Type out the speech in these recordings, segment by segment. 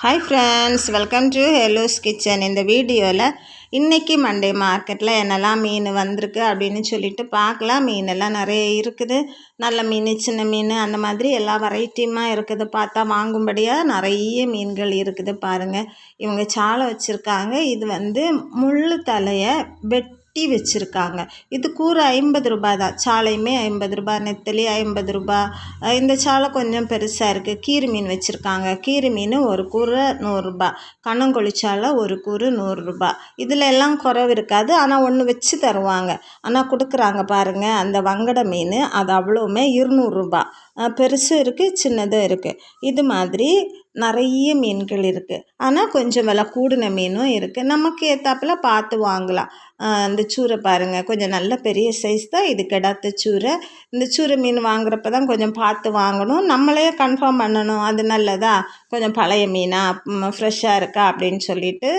Hi friends welcome to hello's kitchen இந்த வீடியோவில் இன்றைக்கி மண்டே மார்க்கெட்டில் என்னெல்லாம் மீன் வந்திருக்கு அப்படின்னு சொல்லிட்டு பார்க்கலாம். மீனெல்லாம் நிறைய இருக்குது. நல்ல மீன் சின்ன மீன் அந்த மாதிரி எல்லா வெரைட்டியுமாக இருக்குது. பார்த்தா வாங்கும்படியாக நிறைய மீன்கள் இருக்குது பாருங்கள் இவங்க சாலை வச்சுருக்காங்க. இது வந்து முள் தலையை வெட் டீ வச்சுருக்காங்க. இது கூறு ஐம்பது ரூபா தான் சாலையுமே ஐம்பது ரூபா நெத்தலி ஐம்பது ரூபா. இந்த சாலை கொஞ்சம் பெருசாக இருக்குது கீரி மீன் வச்சுருக்காங்க. கீரி மீன் ஒரு கூரை நூறுரூபா கண்ணங்கொழி சாலை ஒரு கூறு நூறுரூபா இதில் எல்லாம் குறவு இருக்காது. ஆனால் ஒன்று வச்சு தருவாங்க. ஆனால் கொடுக்குறாங்க பாருங்கள் அந்த வங்கட மீன் அது அவ்வளோவுமே இருநூறுரூபா பெருசும் இருக்குது சின்னதும் இருக்குது இது மாதிரி நிறைய மீன்கள் இருக்குது ஆனால் கொஞ்சம் விலை கூடின மீனும் இருக்குது நமக்கு ஏற்றாப்புல பார்த்து வாங்கலாம். இந்த சூரை பாருங்கள் கொஞ்சம் நல்ல பெரிய சைஸ் தான். இது கிடாத்த சூரை இந்த சூரை மீன் வாங்குறப்ப தான் கொஞ்சம் பார்த்து வாங்கணும். நம்மளே கன்ஃபார்ம் பண்ணணும். அது நல்லதா? கொஞ்சம் பழைய மீனா? ஃப்ரெஷ்ஷாக இருக்கா? அப்படின்னு சொல்லிட்டு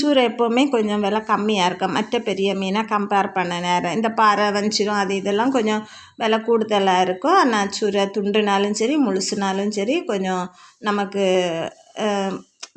சூரை எப்போவுமே கொஞ்சம் விலை கம்மியாக இருக்கும் மற்ற பெரிய மீனை கம்பேர் பண்ண நேரம். இந்த பாறை வஞ்சிரம் அது இதெல்லாம் கொஞ்சம் விலை கூடுதலாக இருக்கும். ஆனால் சூரை துண்டுனாலும் சரி முழுசுனாலும் சரி கொஞ்சம் நமக்கு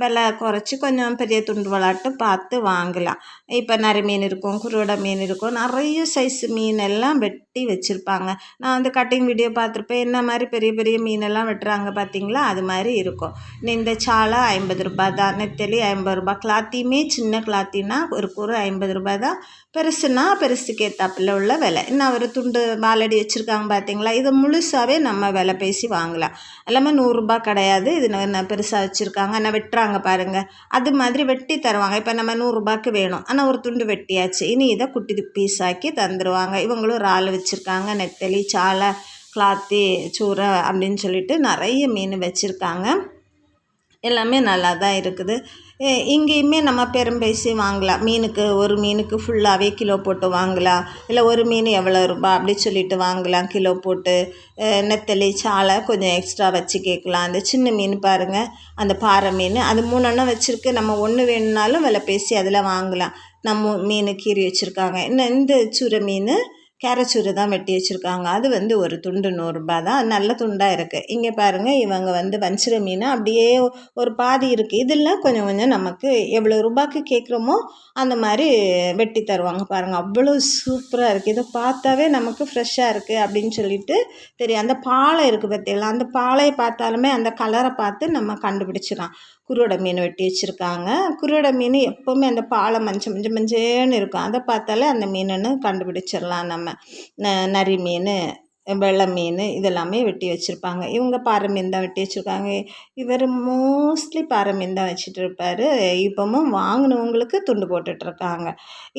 விலை குறைச்சி கொஞ்சம் பெரிய துண்டு விளாட்டு பார்த்து வாங்கலாம். இப்போ நரி மீன் இருக்கும் குருவடை மீன் இருக்கும் நிறைய சைஸ் மீன் எல்லாம் வெட்டி வச்சுருப்பாங்க. நான் வந்து கட்டிங் வீடியோ பார்த்துருப்பேன். என்ன மாதிரி பெரிய பெரிய மீனெல்லாம் வெட்டுறாங்க பார்த்தீங்களா? அது மாதிரி இருக்கும். இந்த சாலை ஐம்பது ரூபா தான் நெத்தலி ஐம்பது ரூபா கிளாத்தியுமே சின்ன கிளாத்தினா ஒரு குறு ஐம்பது ரூபா தான். பெருசுனா பெருசுக்கு ஏற்றாப்புல உள்ள விலை. இன்னும் ஒரு துண்டு பாலடி வச்சுருக்காங்க பார்த்தீங்களா? இதை முழுசாகவே நம்ம விலை பேசி வாங்கலாம். எல்லாமே நூறுரூபா கிடையாது. இது பெருசாக வச்சுருக்காங்க? ஆனால் வெட்டுறாங்க பாருங்கள் அது மாதிரி வெட்டி தருவாங்க. இப்போ நம்ம நூறுரூபாய்க்கு வேணும். ஆனால் ஒரு துண்டு வெட்டியாச்சு. இனி இதை குட்டி பீஸ் ஆக்கி தந்துடுவாங்க இவங்களும் இறால் வச்சுருக்காங்க. நெத்தலி சாலை கிளாத்தி சூரை அப்படின்னு சொல்லிட்டு நிறைய மீன் வச்சுருக்காங்க. எல்லாமே நல்லா தான் இருக்குது. இங்கேயுமே நம்ம பெரும் பேசி வாங்கலாம். மீனுக்கு ஒரு மீனுக்கு ஃபுல்லாகவே கிலோ போட்டு வாங்கலாம். இல்லை ஒரு மீன் எவ்வளோ ரூபா அப்படி சொல்லிட்டு வாங்கலாம். கிலோ போட்டு நெத்தலி சாலை கொஞ்சம் எக்ஸ்ட்ரா வச்சு கேட்கலாம். அந்த சின்ன மீன் பாருங்கள் அந்த பாறை மீன். அது மூணெண்ணம் வச்சுருக்கு. நம்ம ஒன்று வேணும்னாலும் விலை பேசி அதில் வாங்கலாம். நம்ம மீன் கீறி வச்சுருக்காங்க. இன்னும் இந்த சுரை மீன் கேரச்சூறு தான் வெட்டி வச்சுருக்காங்க. அது வந்து ஒரு துண்டு நூறுரூபா தான். நல்ல துண்டாக இருக்குது இங்கே பாருங்கள் இவங்க வந்து வஞ்சிர மீன் அப்படியே ஒரு பாதி இருக்குது இதில் கொஞ்சம் கொஞ்சம் நமக்கு எவ்வளோ ரூபாய்க்கு கேட்குறோமோ அந்த மாதிரி வெட்டி தருவாங்க பாருங்கள் அவ்வளோ சூப்பராக இருக்குது இதை பார்த்தாவே நமக்கு ஃப்ரெஷ்ஷாக இருக்குது அப்படின்னு சொல்லிட்டு தெரியும். அந்த பாலை இருக்குது பார்த்தீங்களா அந்த பாலையை பார்த்தாலுமே அந்த கலரை பார்த்து நம்ம கண்டுபிடிச்சிடலாம். குருவடை மீன் வெட்டி வச்சுருக்காங்க. குருவடை மீன் எப்போவுமே அந்த பாலை மஞ்சள் மஞ்சள் மஞ்சேன்னு இருக்கும். அதை பார்த்தாலே அந்த மீனுன்னு கண்டுபிடிச்சிடலாம் நம்ம. நரி மீன் வெள்ளை மீன் இதெல்லாமே வெட்டி வச்சுருப்பாங்க. இவங்க பாறை மீன் தான் வெட்டி வச்சுருக்காங்க. இவர் மோஸ்ட்லி பாறை மீன் தான் வச்சுட்டு இருப்பார். இப்போவும் வாங்கினவங்களுக்கு துண்டு போட்டுட்ருக்காங்க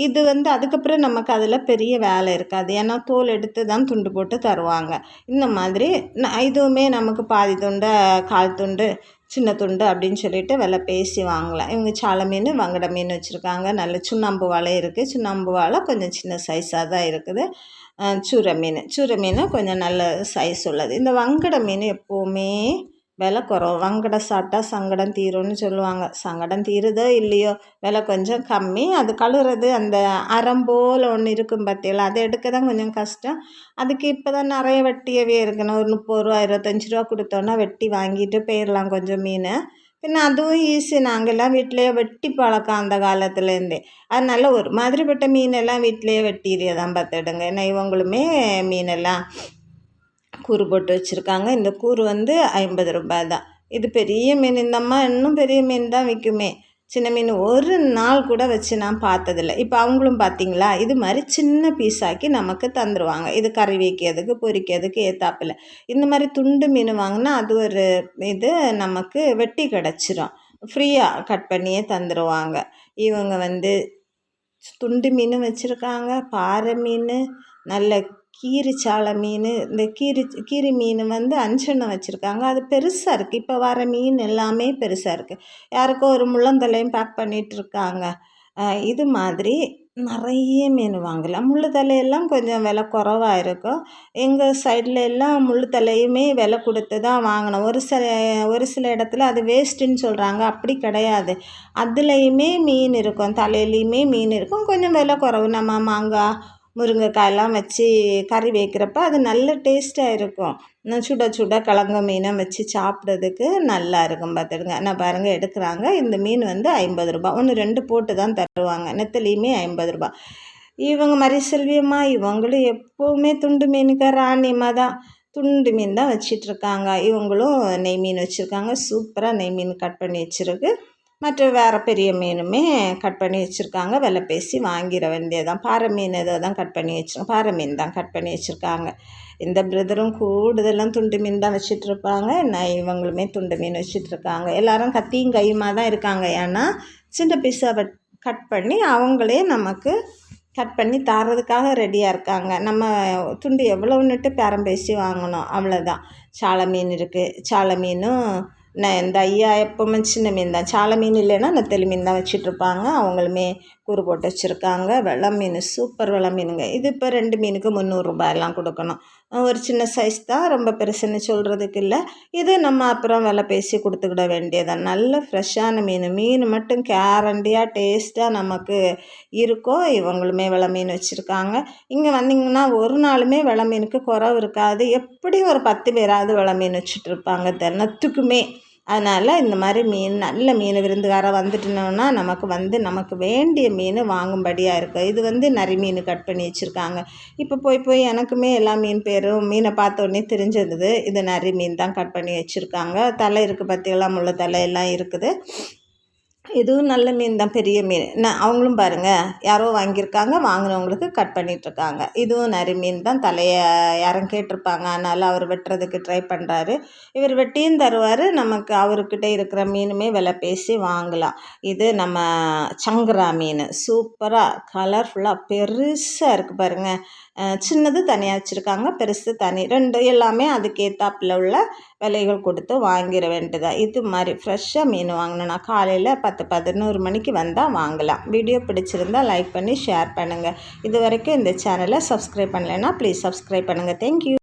இது வந்து அதுக்கப்புறம் நமக்கு அதில் பெரிய வேலை இருக்காது. ஏன்னா தோல் எடுத்து தான் துண்டு போட்டு தருவாங்க. இந்த மாதிரி இதுவுமே நமக்கு பாதி துண்டு கால் துண்டு சின்ன துண்டு அப்படின்னு சொல்லிட்டு விலை பேசி வாங்கலாம். இவங்க சாலை மீன் வங்கட மீன் வச்சுருக்காங்க. நல்ல சுண்ணாம்பு வாழை இருக்குது சுண்ணாம்பு வாழை கொஞ்சம் சின்ன சைஸாக தான் இருக்குது. சூரை மீன். சூரை மீன் கொஞ்சம் நல்ல சைஸ் உள்ளது. இந்த வங்கட மீன் எப்போவுமே விலை குறவு. வங்கடம் சாப்பிட்டா சங்கடம் தீரும்னு சொல்லுவாங்க. சங்கடம் தீருதோ இல்லையோ விலை கொஞ்சம் கம்மி. அது கழுவுறது அந்த அறம்போல் ஒன்று இருக்கும் பார்த்தீங்களா அதை எடுக்க தான் கொஞ்சம் கஷ்டம். அதுக்கு இப்போ தான் நிறைய வெட்டியவே இருக்கணும் ஒரு முப்பது ரூபா இருபத்தஞ்சி ரூபா கொடுத்தோன்னா வெட்டி வாங்கிட்டு போயிடலாம் கொஞ்சம் மீன். பின்ன அதுவும் ஈஸி. நாங்கள்லாம் வீட்டிலேயே வெட்டி பழக்கம் அந்த காலத்துலேருந்தே அதனால் ஒரு மாதிரிப்பட்ட மீனெல்லாம் வீட்டிலேயே வெட்டிடுறதான் தான். பார்த்துடுங்க ஏன்னா இவங்களுமே மீனெல்லாம் கூறு போட்டு வச்சுருக்காங்க. இந்த கூறு வந்து ஐம்பது ரூபாய் தான். இது பெரிய மீன் இந்த அம்மா இன்னும் பெரிய மீன் தான் விற்குமே சின்ன மீன் ஒரு நாள் கூட வச்சு நான் பார்த்ததில்ல. இப்போ அவங்களும் பார்த்தீங்களா இது மாதிரி சின்ன பீஸாக்கி நமக்கு தந்துடுவாங்க இது கறி வைக்கிறதுக்கு பொரிக்கிறதுக்கு ஏத்தாப்பில். இந்த மாதிரி துண்டு மீன் வாங்கினா அது ஒரு இது நமக்கு வெட்டி கிடச்சிரும். ஃப்ரீயாக கட் பண்ணியே தந்துடுவாங்க இவங்க வந்து துண்டு மீன் வச்சுருக்காங்க. பாறை மீன் நல்ல கீரிச்சாலை மீன் இந்த கீரி கீரி மீன் வந்து அஞ்செண்ணம் வச்சுருக்காங்க. அது பெருசாக இருக்குது இப்போ வர மீன் எல்லாமே பெருசாக இருக்குது யாருக்கோ ஒரு முள்ளந்தலையும் பேக் பண்ணிகிட்ருக்காங்க இது மாதிரி நிறைய மீன் வாங்கலாம். முள்ளுத்தலையெல்லாம் தலையெல்லாம் கொஞ்சம் விலை குறவாக இருக்கும். எங்கள் சைடில் எல்லாம் முள் தலையுமே விலை கொடுத்து தான் வாங்கினோம் ஒரு சில ஒரு சில இடத்துல அது வேஸ்ட்டுன்னு சொல்கிறாங்க அப்படி கிடையாது. அதுலேயுமே மீன் இருக்கும். தலையிலையுமே மீன் இருக்கும். கொஞ்சம் விலை குறவு. நம்ம மாங்காய் முருங்கைக்காயெல்லாம் வச்சு கறி வைக்கிறப்ப அது நல்ல டேஸ்ட்டாக இருக்கும். சுட சுட கலங்க மீனை வச்சு சாப்பிட்றதுக்கு நல்லா இருக்கும் பார்த்துடுங்க. நான் பாருங்கள் எடுக்கிறாங்க. இந்த மீன் வந்து ஐம்பது ரூபா. ஒன்று ரெண்டு போட்டு தான் தருவாங்க. நெத்தலியுமே ஐம்பது ரூபா. இவங்க மாதிரி செல்வியம்மா இவங்களும் எப்போவுமே துண்டு மீனுக்கு ராணியமாக தான். துண்டு மீன் தான் வச்சிட்ருக்காங்க. இவங்களும் நெய் மீன் வச்சுருக்காங்க. சூப்பராக நெய் மீன் கட் பண்ணி வச்சுருக்கு. மற்ற வேறு பெரிய மீனுமே கட் பண்ணி வச்சுருக்காங்க. விலை பேசி வாங்கிட வேண்டியதான் பாறை மீன் ஏதோ தான் கட் பண்ணி வச்சுருக்கோம். பாறை மீன் தான் கட் பண்ணி வச்சுருக்காங்க. இந்த பிரதரும் கூடுதலாம் துண்டு மீன் தான் வச்சிட்ருப்பாங்க நான் இவங்களுமே துண்டு மீன் வச்சிட்ருக்காங்க எல்லோரும் கத்தியும் கையுமாக தான் இருக்காங்க. ஏன்னா சின்ன பீஸாக கட் பண்ணி அவங்களே நமக்கு கட் பண்ணி தரதுக்காக ரெடியாக இருக்காங்க. நம்ம துண்டு எவ்வளோன்னுட்டு பேரம் பேசி வாங்கணும். அவ்வளோதான் சாலை மீன் இருக்குது சாலை மீனும் நான் இந்த ஐயா எப்போவுமே சின்ன மீன் தான். சாலை மீன் இல்லைன்னா நெத்தலி மீன் தான் வச்சிட்ருப்பாங்க. அவங்களுமே கூறு போட்டு வச்சுருக்காங்க. வெள்ளை மீன் சூப்பர் வெள்ளை மீனுங்க. இது இப்போ ரெண்டு மீனுக்கு முந்நூறுரூபாயெல்லாம் கொடுக்கணும். ஒரு சின்ன சைஸ் தான். ரொம்ப பெருசுன்னு சொல்கிறதுக்கு இல்லை. இது நம்ம அப்புறம் விலை பேசி கொடுத்துக்கிட வேண்டியதான் நல்ல ஃப்ரெஷ்ஷான மீன். மீன் மட்டும் கேரண்டியாக டேஸ்ட்டாக நமக்கு இருக்கும் இவங்களுமே வெலை மீன் வச்சுருக்காங்க. இங்கே வந்திங்கன்னா ஒரு நாளுமே வெள்ளை மீனுக்கு குறவு இருக்காது. எப்படியும் ஒரு பத்து பேராவது வெலை மீன் வச்சுட்ருப்பாங்க தினத்துக்குமே. அதனால் இந்த மாதிரி மீன் நல்ல மீன் விருந்துகாரம் வந்துட்டோன்னா நமக்கு வந்து நமக்கு வேண்டிய மீன் வாங்கும்படியாக இருக்குது இது வந்து நரி மீன் கட் பண்ணி வச்சுருக்காங்க. இப்போ போய் போய் எனக்குமே எல்லா மீன் பேரும் மீனை பார்த்தோன்னே தெரிஞ்சிருந்தது. இது நரி மீன் தான் கட் பண்ணி வச்சுருக்காங்க. தலை இருக்குது பற்றியெல்லாம் முள்ள தலை எல்லாம் இருக்குது. இதுவும் நல்ல மீன் தான் பெரிய மீன். நான் அவங்களும் பாருங்கள் யாரோ வாங்கியிருக்காங்க வாங்கினவங்களுக்கு கட் பண்ணிகிட்ருக்காங்க இதுவும் நிறைய மீன் தான் தலையை யாரும் கேட்டிருப்பாங்க அதனால் அவர் வெட்டுறதுக்கு ட்ரை பண்ணுறாரு இவர் வெட்டியும் தருவார் நமக்கு அவர்கிட்ட இருக்கிற மீனுமே விலை பேசி வாங்கலாம். இது நம்ம சங்கரா மீன். சூப்பராக கலர்ஃபுல்லாக பெருசாக இருக்குது பாருங்கள் சின்னது தனியாக வச்சுருக்காங்க பெருசு தனி. ரெண்டு எல்லாமே அதுக்கேற்றாப்புல உள்ள விலைகள் கொடுத்து வாங்கிட வேண்டியதாக இது மாதிரி ஃப்ரெஷ்ஷாக மீன் வாங்கினோன்னா காலையில் பத்து பதினோரு மணிக்கு வந்தால் வாங்கலாம். வீடியோ பிடிச்சிருந்தால் லைக் பண்ணி ஷேர் பண்ணுங்கள் இது வரைக்கும் இந்த சேனலை சப்ஸ்கிரைப் பண்ணலைன்னா ப்ளீஸ் சப்ஸ்கிரைப் பண்ணுங்கள் தேங்க்யூ